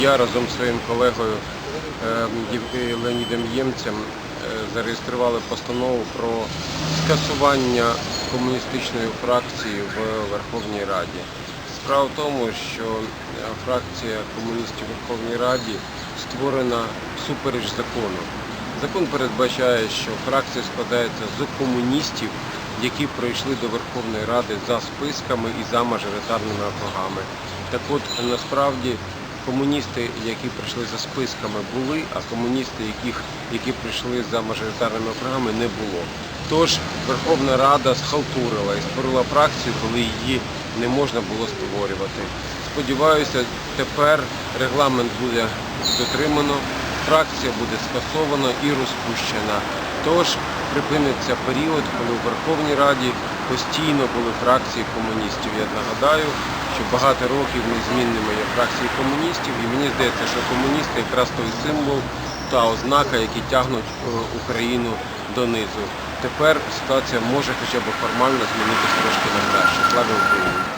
я разом зі своїм колегою е, Леонідом Ємцем е, зареєстрували постанову про скасування комуністичної фракції в Верховній Раді. Справа в тому, що е, фракція комуністів в Верховній Раді створена всупереч закону. Закон передбачає, що фракція складається з комуністів, які прийшли до Верховної Ради за списками і за мажоритарними округами. Так от насправді комуністи, які прийшли за списками, були, а комуністи, яких, які прийшли за мажоритарними округами, не було. Тож Верховна Рада схалтурила і створила фракцію, коли її не можна було створювати. Сподіваюся, тепер регламент буде дотримано, фракція буде скасована і розпущена. Тож припиниться період, коли у Верховній Раді постійно були фракції комуністів. Я нагадаю, що багато років незмінними є фракції комуністів, і мені здається, що комуністи якраз той символ, та ознака, які тягнуть е, Україну донизу. Тепер ситуація може хоча б формально змінитися трошки на краще. Слава Україні!